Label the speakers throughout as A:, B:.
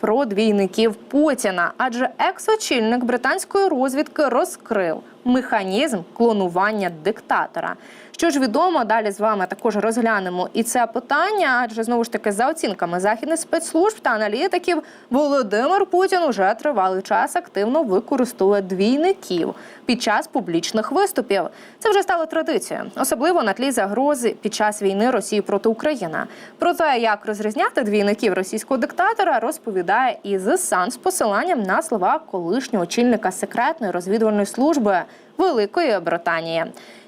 A: про двійників Путіна, адже екс-очільник британської розвідки розкрив механізм клонування диктатора. Що ж відомо, далі з вами також розглянемо і це питання, адже знову ж таки за оцінками західних спецслужб та аналітиків Володимир Путін уже тривалий час активно використовує двійників під час публічних виступів. Це вже стало традицією, особливо на тлі загрози під час війни Росії проти України. Про те, як розрізняти двійників російського диктатора, розповідає і Sun з посиланням на слова колишнього очільника секретної розвідувальної служби Великої Британії.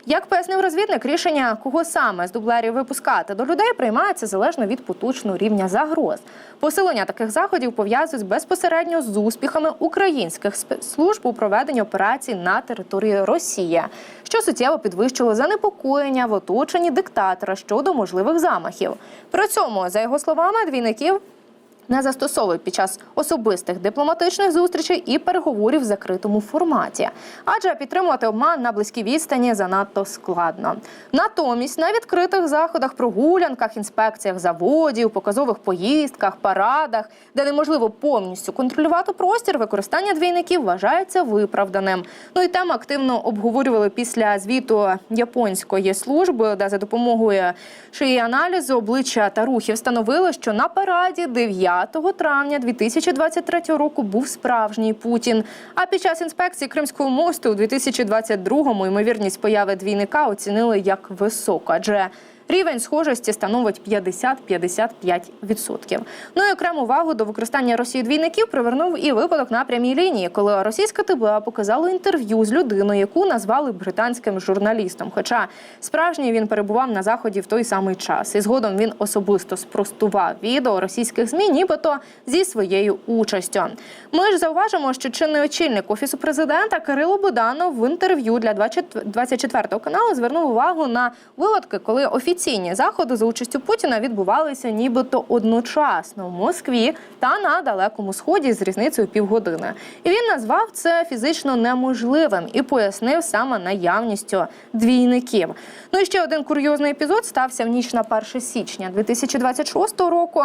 A: Як пояснив розвідник, рішення кого саме з дублерів випускати до людей приймається залежно від поточного рівня загроз. Посилення таких заходів пов'язують безпосередньо з успіхами українських спецслужб у проведенні операцій на території Росії, що суттєво підвищило занепокоєння в оточенні диктатора щодо можливих замахів. При цьому, за його словами, двійників не застосовують під час особистих дипломатичних зустрічей і переговорів в закритому форматі, адже підтримувати обман на близькій відстані занадто складно. Натомість на відкритих заходах, прогулянках, інспекціях заводів, показових поїздках, парадах, де неможливо повністю контролювати простір, використання двійників вважається виправданим. Ну і тему активно обговорювали після звіту японської служби, де за допомогою шиї аналізу обличчя та рухів встановили, що на параді 9 травня 2023 року був справжній Путін. А під час інспекції Кримського мосту у 2022-му ймовірність появи двійника оцінили як високу, адже Рівень схожості становить 50-55%. Ну і окрему увагу до використання Росії двійників привернув і випадок на прямій лінії, коли російська ТБА показало інтерв'ю з людиною, яку назвали британським журналістом. Хоча справжній він перебував на заході в той самий час, і згодом він особисто спростував відео російських змі, нібито зі своєю участю. Ми ж зауважимо, що чинний очільник офісу президента Кирило Буданов в інтерв'ю для 24 каналу звернув увагу на випадки, коли офіційні заходи за участю Путіна відбувалися нібито одночасно в Москві та на далекому сході з різницею півгодини. І він назвав це фізично неможливим і пояснив саме наявністю двійників. Ну і ще один курйозний епізод стався в ніч на 1 січня 2026 року.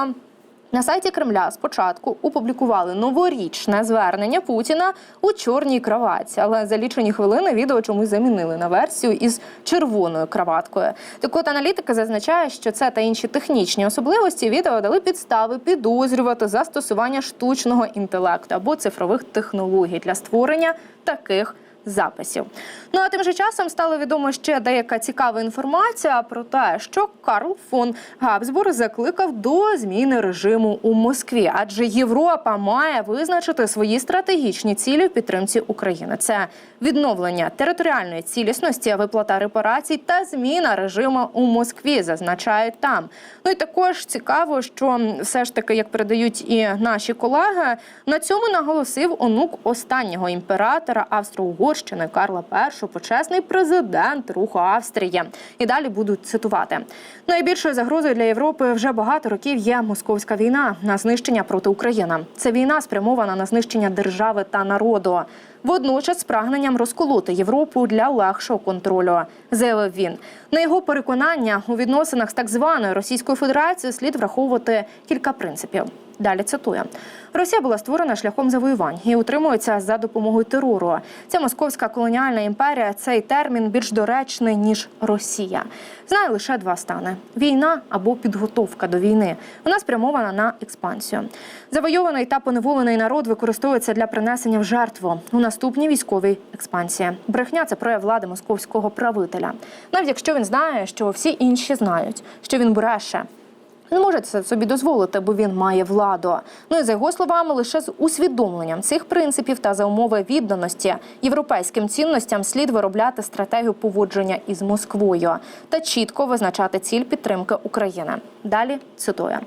A: На сайті Кремля спочатку опублікували новорічне звернення Путіна у чорній краватці, але за лічені хвилини відео чомусь замінили на версію із червоною краваткою. Так от аналітика зазначає, що це та інші технічні особливості відео дали підстави підозрювати застосування штучного інтелекту або цифрових технологій для створення таких записів. Ну а тим же часом стало відомо ще деяка цікава інформація про те, що Карл фон Габсбург закликав до зміни режиму у Москві, адже Європа має визначити свої стратегічні цілі в підтримці України. Це відновлення територіальної цілісності, виплата репарацій та зміна режиму у Москві. Зазначають там. Ну і також цікаво, що все ж таки, як передають і наші колеги, на цьому наголосив онук останнього імператора Австро-Угорщини Карла І, почесний президент Руху Австрії. І далі буду цитувати. Найбільшою загрозою для Європи вже багато років є московська війна на знищення проти України. Це війна спрямована на знищення держави та народу. Водночас прагненням розколоти Європу для легшого контролю, заявив він. На його переконання у відносинах з так званою Російською Федерацією слід враховувати кілька принципів. Далі цитую: Росія була створена шляхом завоювань і утримується за допомогою терору. Ця московська колоніальна імперія. Цей термін більш доречний ніж Росія. Знає лише два стани: війна або підготовка до війни. Вона спрямована на експансію. Завойований та поневолений народ використовується для принесення в жертву у наступній військовій експансії. Брехня це прояв влади московського правителя. Навіть якщо він знає, що всі інші знають, що він бреше. Він може це собі дозволити, бо він має владу. Ну і за його словами, лише з усвідомленням цих принципів та за умови відданості європейським цінностям слід виробляти стратегію поводження із Москвою та чітко визначати ціль підтримки України. Далі цитую.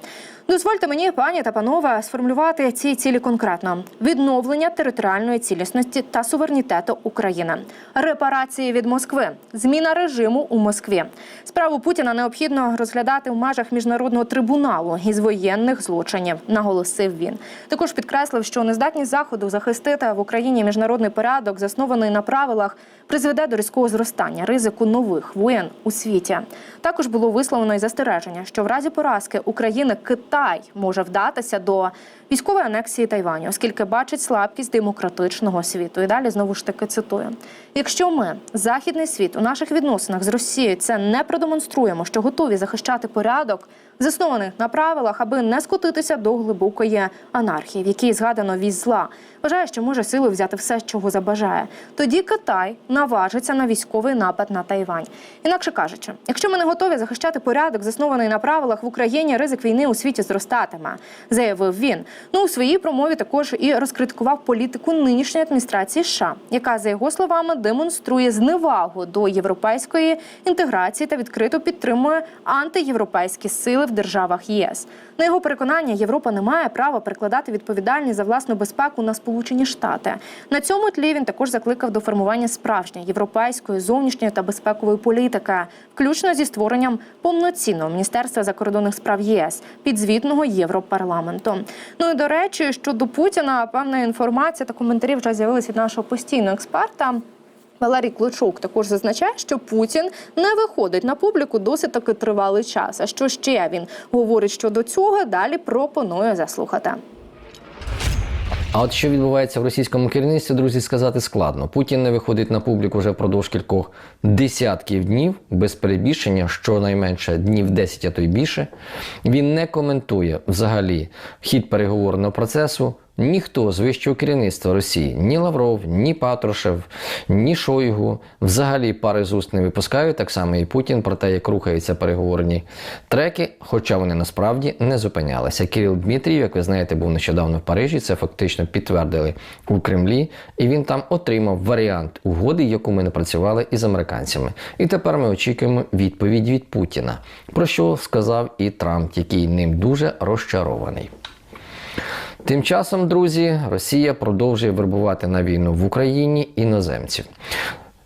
A: Дозвольте мені, пані та панове, сформулювати ці цілі конкретно: відновлення територіальної цілісності та суверенітету України, репарації від Москви, зміна режиму у Москві. Справу Путіна необхідно розглядати в межах міжнародного трибуналу із воєнних злочинів, наголосив він. Також підкреслив, що нездатність заходу захистити в Україні міжнародний порядок, заснований на правилах, призведе до різкого зростання ризику нових воєн у світі. Також було висловлено й застереження, що в разі поразки України Китай може вдатися до військової анексії Тайваню, оскільки бачить слабкість демократичного світу. І далі знову ж таки цитую: якщо ми, західний світ, у наших відносинах з Росією це не продемонструємо, що готові захищати порядок, заснований на правилах, аби не скотитися до глибокої анархії, в якій згадано віз зла, вважає, що може силою взяти все, чого забажає. Тоді Китай наважиться на військовий напад на Тайвань. Інакше кажучи, якщо ми не готові захищати порядок, заснований на правилах в Україні, ризик війни у світі зростатиме, заявив він. Ну у своїй промові також і розкритикував політику нинішньої адміністрації США, яка за його словами демонструє зневагу до європейської інтеграції та відкрито підтримує антиєвропейські сили в державах ЄС. На його переконання, Європа не має права перекладати відповідальність за власну безпеку на Сполучені Штати. На цьому тлі він також закликав до формування справжньої європейської зовнішньої та безпекової політики, включно зі створенням повноцінного міністерства закордонних справ ЄС, підзвітного Європарламенту. Ну і до речі, щодо Путіна, певна інформація та коментарі вже з'явилися від нашого постійного експерта. Валерій Клочук також зазначає, що Путін не виходить на публіку досить таки тривалий час. А що ще він говорить щодо цього? Далі пропоную заслухати.
B: А от що відбувається в російському керівництві, друзі, сказати складно. Путін не виходить на публіку вже впродовж кількох десятків днів, без перебільшення, щонайменше днів 10, а то й більше. Він не коментує взагалі хід переговорного процесу. Ніхто з вищого керівництва Росії, ні Лавров, ні Патрушев, ні Шойгу взагалі пари з уст не випускають, так само і Путін про те, як рухаються переговорні треки, хоча вони насправді не зупинялися. Кирил Дмитрієв, як ви знаєте, був нещодавно в Парижі. Це фактично підтвердили у Кремлі, і він там отримав варіант угоди, яку ми напрацювали із американцями. І тепер ми очікуємо відповідь від Путіна, про що сказав і Трамп, який ним дуже розчарований. Тим часом, друзі, Росія продовжує вербувати на війну в Україні іноземців.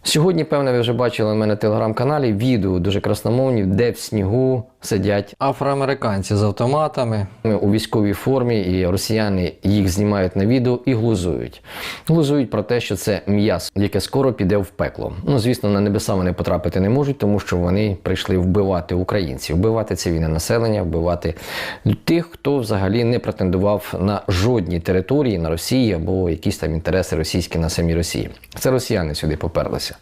B: Сьогодні, певно, ви вже бачили у мене на телеграм-каналі відео дуже красномовні, де в снігу сидять афроамериканці з автоматами у військовій формі, і росіяни їх знімають на відео і глузують. Глузують про те, що це м'ясо, яке скоро піде в пекло. Ну, звісно, на небеса вони потрапити не можуть, тому що вони прийшли вбивати українців, вбивати цивільне населення, вбивати тих, хто взагалі не претендував на жодній території на Росії або якісь там інтереси російські на самій Росії. Це росіяни сюди поперлися.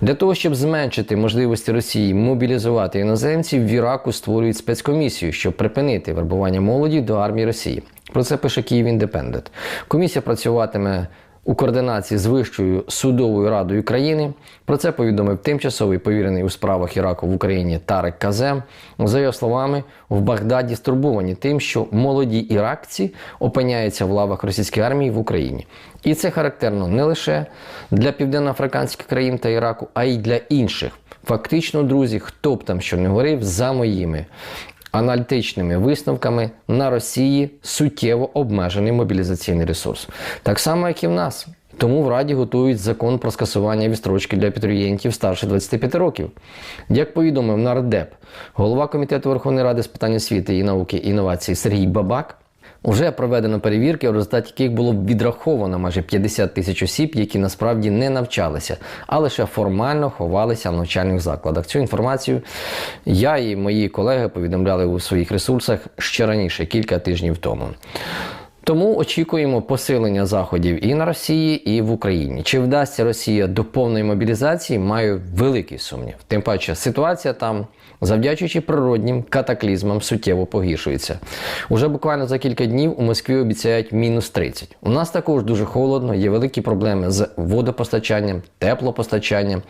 B: Для того, щоб зменшити можливості Росії мобілізувати іноземців, в Іраку створюють спецкомісію, щоб припинити вербування молоді до армії Росії. Про це пише Київ Індепендент. Комісія працюватиме у координації з Вищою судовою радою країни. Про це повідомив тимчасовий повірений у справах Іраку в Україні Тарек Казем. За його словами, в Багдаді стурбовані тим, що молоді іракці опиняються в лавах російської армії в Україні. І це характерно не лише для південноафриканських країн та Іраку, а й для інших. Фактично, друзі, хто б там що не говорив, за моїми аналітичними висновками на Росії суттєво обмежений мобілізаційний ресурс. Так само, як і в нас. Тому в Раді готують закон про скасування відстрочки для підрієнтів старше 25 років. Як повідомив нардеп, голова комітету Верховної Ради з питань освіти і науки і інновацій Сергій Бабак. Уже проведено перевірки, в результаті яких було відраховано майже 50 тисяч осіб, які насправді не навчалися, а лише формально ховалися в навчальних закладах. Цю інформацію я і мої колеги повідомляли у своїх ресурсах ще раніше, кілька тижнів тому. Тому очікуємо посилення заходів і на Росії, і в Україні. Чи вдасться Росія до повної мобілізації? Маю великий сумнів. Тим паче ситуація там, завдячуючи природнім катаклізмам, суттєво погіршується. Уже буквально за кілька днів у Москві обіцяють мінус 30. У нас також дуже холодно, є великі проблеми з водопостачанням, теплопостачанням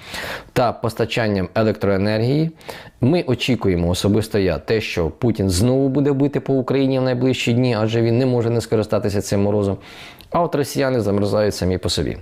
B: та постачанням електроенергії. Ми очікуємо особисто я те, що Путін знову буде бити по Україні в найближчі дні, адже він не може не скористатися цим морозом. А от росіяни замерзають самі по собі.